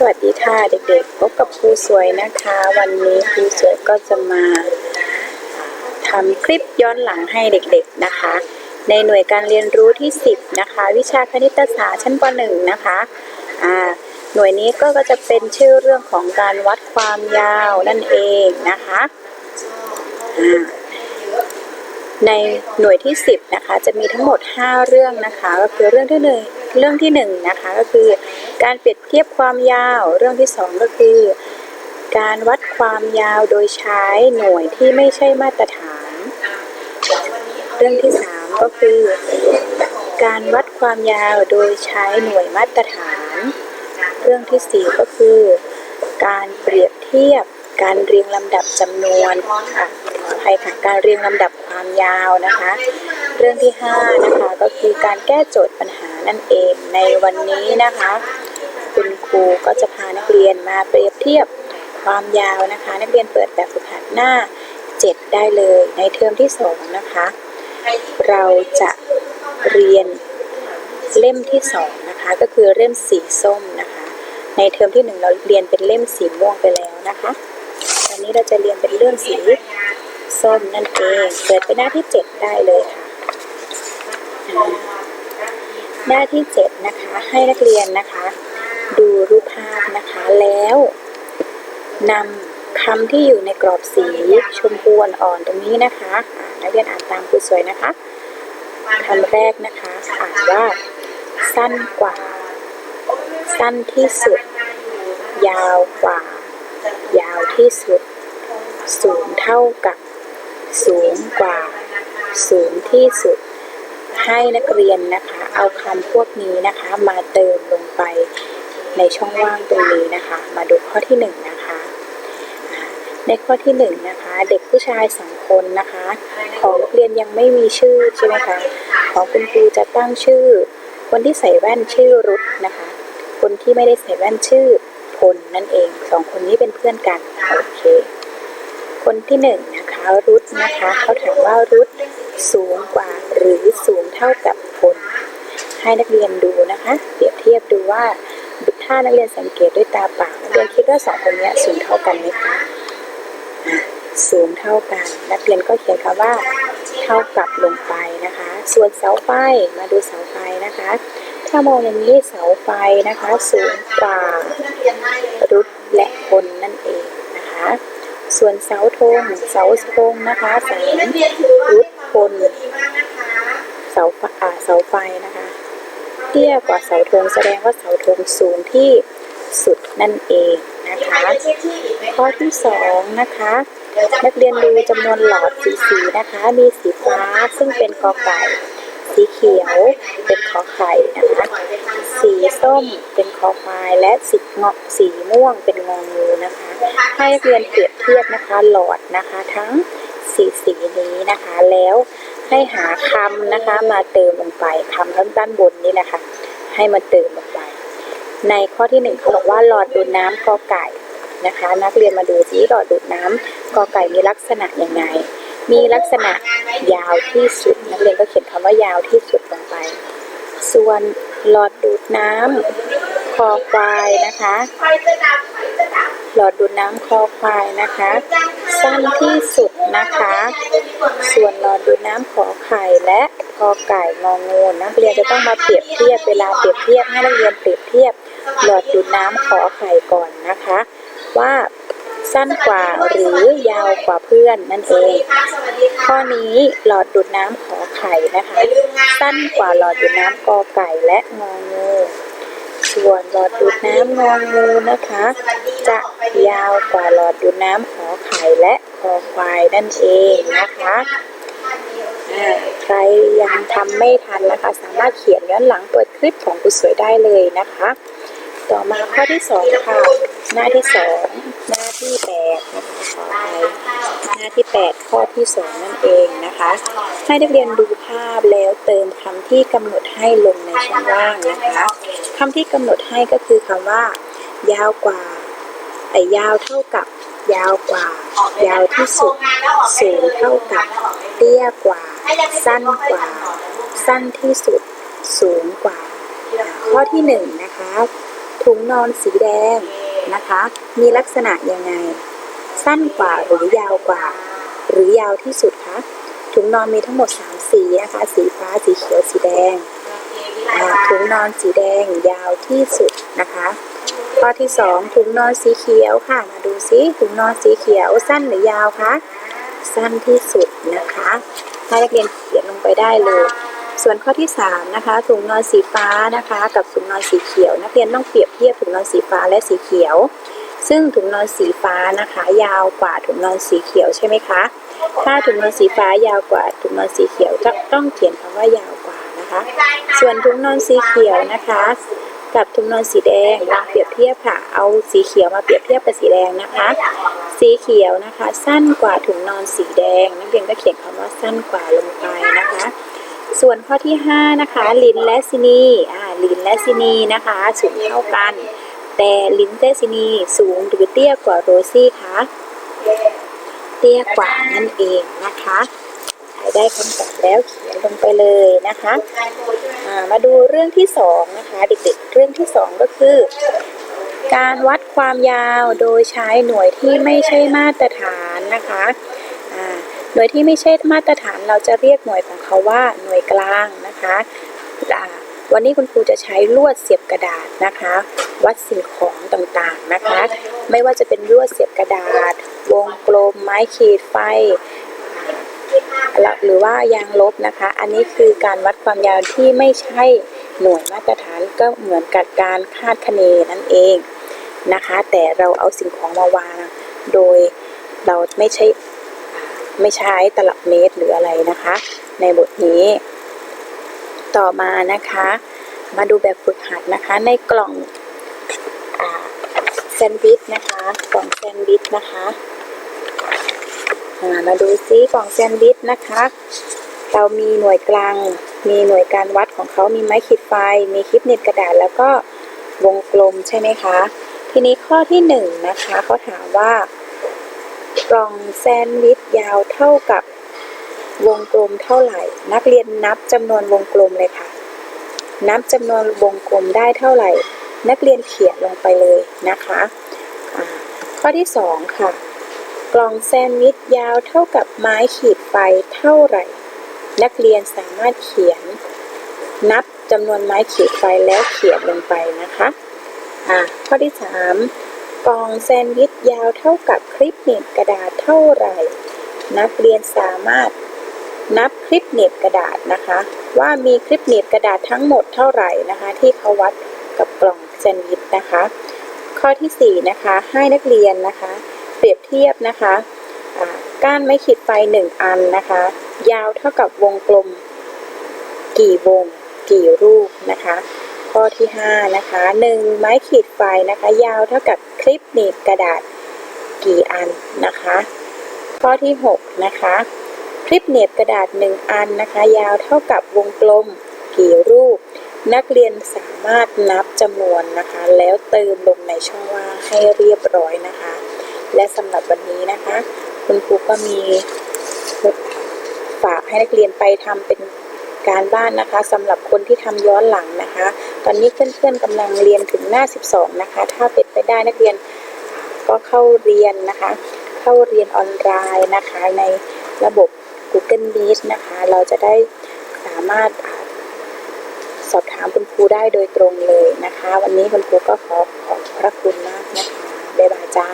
สวัสดีค่ะเด็กๆ พบกับครูสวยนะคะ วันนี้ครูสวยก็จะมาทำคลิปย้อนหลังให้เด็กๆนะคะ ในหน่วยการเรียนรู้ที่ 10 นะคะ วิชาคณิตศาสตร์ชั้นป .1 นะคะอ่าหน่วยนี้ก็จะเป็นชื่อเรื่องของการวัดความยาวนั่นเองนะคะอ่าในหน่วยที่ 10 นะคะ จะมีทั้งหมด 5 เรื่องนะคะ ก็คือเรื่องที่หนึ่ง เรื่องที่1นนะคะก็คือการเปรียบเทียบความยาว เรื่องที่ 2 ก็คือ การวัดความยาวโดยใช้หน่วยที่ไม่ใช่มาตรฐาน เรื่องที่ 3 ก็คือ การวัดความยาวโดยใช้หน่วยมาตรฐาน เรื่องที่ 4 ก็คือ การเปรียบเทียบการเรียงลำดับจำนวนค่ะขออภัยค่ะการเรียงลำดับความยาวนะคะ เรื่องที่ 5 นะคะ ก็คือการแก้โจทย์ปัญหานั่นเองในวันนี้นะคะ คุณครูก็จะพานักเรียนมาเปรียบเทียบความยาวนะคะ นักเรียนเปิดแบบฝึกหัดหน้า 7 ได้เลยในเทอมที่ 2 นะคะ เราจะเรียนเล่มที่ 2 นะคะ ก็คือเล่มสีส้มนะคะ ในเทอมที่ 1 เราเรียนเป็นเล่มสีม่วงไปแล้วนะคะวันนี้เราจะเรียนเป็นเรื่องสีส้มนั่นเองเปิดไปหน้าที่ 7 ได้เลยค่ะ หน้าที่7นะคะให้นักเรียนนะคะ ดูรูปภาพนะคะแล้วนำคำที่อยู่ในกรอบสีชมพูอ่อนๆตรงนี้นะคะนักเรียนอ่านตามครูสวยนะคะคำแรกนะคะอ่านว่า สั้นกว่า สั้นที่สุด ยาวกว่า ยาวที่สุด สูงเท่ากับ สูงกว่า สูงที่สุด ให้นักเรียนนะคะ เอาคำพวกนี้นะคะ มาเติมลงไปในช่องว่างตรงนี้นะคะ มาดูข้อที่หนึ่งนะคะในข้อที่หนึ่งนะคะ เด็กผู้ชายสองคนนะคะ ของนักเรียนยังไม่มีชื่อใช่ไหมคะของคุณครูจะตั้งชื่อ คนที่ใส่แว่นชื่อรุทนะคะ คนที่ไม่ได้ใส่แว่นชื่อพลนั่นเองสองคนนี้เป็นเพื่อนกันโอเคคนที่หนึ่งนะคะรุทนะคะเขาถามว่ารุท สูงกว่าหรือสูงเท่ากับพลให้นักเรียนดูนะคะ เปรียบเทียบดูว่าถ้านักเรียนสังเกตด้วยตาเปล่านักเรียนคิดว่าสองคนนี้สูงเท่ากันไหมคะสูงเท่ากัน นักเรียนก็เขียนคำว่า เท่ากับลงไปนะคะ ส่วนเสาไฟมาดูเสาไฟนะคะ ถ้ามองอย่างนี้เสาไฟนะคะสูงกว่ารุดและพลนั่นเองนะคะ ส่วนเสาธงเสาธงนะคะแสงรุด พลเสาไฟอ่าเสาไฟนะคะ เตี้ยกว่าเสาธงแสดงว่าเสาธงสูงที่สุดนั่นเองนะคะ ข้อที่สองนะคะ นักเรียนดูจำนวนหลอดสีสีนะคะ มีสีฟ้าซึ่งเป็นกอไก่สีเขียวเป็นขอไข่นะคะ สีส้มเป็นคอควาย และสีเงาะสีม่วงเป็นงองูนะคะ ให้นักเรียนเปรียบเทียบนะคะหลอดนะคะ ทั้ง สีสีนี้นะคะ แล้วให้หาคำนะคะ มาเติมลงไปคำด้านบนนี่แหละค่ะ ให้มาเติมลงไป ในข้อที่หนึ่งเขาบอกว่าหลอดดูดน้ำกอไก่นะคะ นักเรียนมาดูซิหลอดดูดน้ำกอไก่มีลักษณะยังไง มีลักษณะยาวที่สุด นักเรียนก็เขียนคำว่ายาวที่สุดลงไป ส่วนหลอดดูดน้ำคอควายนะคะ หลอดดูดน้ำคอควายนะคะ สั้นที่สุดนะคะ ส่วนหลอดดูดน้ำขอไข่และคอไก่งองูนักเรียนจะต้องมาเปรียบเทียบเวลาเปรียบเทียบให้นักเรียนเปรียบเทียบหลอดดูดน้ำขอไข่ก่อนนะคะ ว่าสั้นกว่าหรือยาวกว่าเพื่อนนั่นเอง ข้อนี้หลอดดูดน้ำขอไข่นะคะ สั้นกว่าหลอดดูดน้ำกอไก่และงองูส่วนหลอดดูดน้ำงองูนะคะ จะยาวกว่าหลอดดูดน้ำขอไข่และคอควายนั่นเองนะคะใครยังทำไม่ทันนะคะ สามารถเขียนย้อนหลังเปิดคลิปของคุณสวยได้เลยนะคะ ต่อมาข้อที่สองค่ะหน้าที่สองหน้าที่แปดนะคะขออภัยหน้าที่แปดข้อที่สองนั่นเองนะคะ ให้นักเรียนดูภาพแล้วเติมคำที่กำหนดให้ลงในช่องว่างนะคะคำที่กำหนดให้ก็คือคำว่า ยาวกว่า ไอ้ยาวเท่ากับ ยาวกว่า ยาวที่สุด สูงเท่ากับ เตี้ยกว่า สั้นกว่า สั้นที่สุด สูงกว่า ข้อที่หนึ่งนะคะ ถุงนอนสีแดงนะคะ มีลักษณะยังไง สั้นกว่าหรือยาวกว่า หรือยาวที่สุดคะถุงนอนมีทั้งหมด 3 สีนะคะ สีฟ้า สีเขียว สีแดง ถุงนอนสีแดงยาวที่สุดนะคะ ข้อที่ 2 ถุงนอนสีเขียวค่ะ มาดูซิถุงนอนสีเขียวสั้นหรือยาวคะสั้นที่สุดนะคะให้นักเรียนเขียนลงไปได้เลย ส่วนข้อที่ 3 นะคะ ถุงนอนสีฟ้านะคะ กับถุงนอนสีเขียว นักเรียนต้องเปรียบเทียบถุงนอนสีฟ้าและสีเขียว ซึ่งถุงนอนสีฟ้านะคะ ยาวกว่าถุงนอนสีเขียวใช่ไหมคะ ถ้าถุงนอนสีฟ้ายาวกว่าถุงนอนสีเขียวจะต้องเขียนคำว่ายาวกว่านะคะ ส่วนถุงนอนสีเขียวนะคะ กับถุงนอนสีแดงลองเปรียบเทียบค่ะ เอาสีเขียวมาเปรียบเทียบกับสีแดงนะคะ สีเขียวนะคะ สั้นกว่าถุงนอนสีแดง นักเรียนก็เขียนคำว่าสั้นกว่าลงไปนะคะ ส่วนข้อที่ 5 นะคะ ลินและซินีอ่าลินและซินีนะคะ สูงเท่ากัน แต่ลินและซินีสูงหรือเตี้ยกว่าโรซี่คะเตี้ยกว่านั่นเองนะคะ ได้คำตอบแล้วเขียนลงไปเลยนะคะมาดูเรื่องที่สองนะคะเด็กๆเรื่องที่สองก็คือ การวัดความยาวโดยใช้หน่วยที่ไม่ใช่มาตรฐานนะคะอ่าหน่วยที่ไม่ใช่มาตรฐานเราจะเรียกหน่วยของเขาว่าหน่วยกลางนะคะวันนี้คุณครูจะใช้ลวดเสียบกระดาษนะคะ วัดสิ่งของต่างๆนะคะ ไม่ว่าจะเป็นลวดเสียบกระดาษ วงกลมไม้ขีดไฟ หรือว่ายางลบนะคะ อันนี้คือการวัดความยาวที่ไม่ใช่หน่วยมาตรฐานก็เหมือนกับการคาดคะเนนั่นเองนะคะ แต่เราเอาสิ่งของมาวาง โดยเราไม่ใช่ไม่ใช้ตลับเมตรหรืออะไรนะคะ ในบทนี้ ต่อมานะคะ มาดูแบบฝึกหัดนะคะในกล่องอแซนด์วิชนะคะ กล่องแซนด์วิชนะคะ มาดูซิกล่องแซนด์วิชนะคะ เรามีหน่วยกลาง มีหน่วยการวัดของเขามีไม้ขีดไฟ มีคลิปเน็ตกระดาษแล้วก็วงกลมใช่ไหมคะ ทีนี้ข้อที่หนึ่งนะคะเขาถามว่ากล่องแซนด์วิชยาวเท่ากับวงกลมเท่าไหร่ นักเรียนนับจำนวนวงกลมเลยค่ะ นับจำนวนวงกลมได้เท่าไหร่ นักเรียนเขียนลงไปเลยนะคะ ข้อที่สองค่ะ กล่องแซนด์วิชยาวเท่ากับไม้ขีดไฟเท่าไหร่ นักเรียนสามารถเขียน นับจำนวนไม้ขีดไฟแล้วเขียนลงไปนะคะอะข้อที่ 3 กล่องแซนด์วิชยาวเท่ากับคลิปหนีบกระดาษเท่าไหร่ นักเรียนสามารถนับคลิปหนีบกระดาษนะคะ ว่ามีคลิปหนีบกระดาษทั้งหมดเท่าไหร่นะคะ ที่เขาวัดกับกล่องแซนด์วิชนะคะ ข้อที่ 4 นะคะให้นักเรียนนะคะ เปรียบเทียบนะคะก้านไม้ขีดไฟ 1 อันนะคะ ยาวเท่ากับวงกลม กี่วง กี่รูปนะคะ ข้อที่ 5 นะคะ 1 ไม้ขีดไฟนะคะ ยาวเท่ากับคลิปหนีบกระดาษกี่อันนะคะ ข้อที่ 6 นะคะ คลิปเหน็บกระดาษ 1 อันนะคะ ยาวเท่ากับวงกลมกี่รูป นักเรียนสามารถนับจำนวนนะคะ แล้วเติมลงในช่องว่างให้เรียบร้อยนะคะ และสำหรับวันนี้นะคะ คุณครูก็มีฝากให้นักเรียนไปทำเป็นการบ้านนะคะสำหรับคนที่ทำย้อนหลังนะคะ ตอนนี้เพื่อนๆกำลังเรียนถึงหน้า 12 นะคะ ถ้าเป็นไปได้นักเรียนก็เข้าเรียนนะคะ เข้าเรียนออนไลน์นะคะในระบบ Google Meet นะคะ เราจะได้สามารถสอบถามคุณครูได้โดยตรงเลยนะคะ วันนี้คุณครูก็ขอขอบพระคุณมากนะคะบ๊ายบายจ้า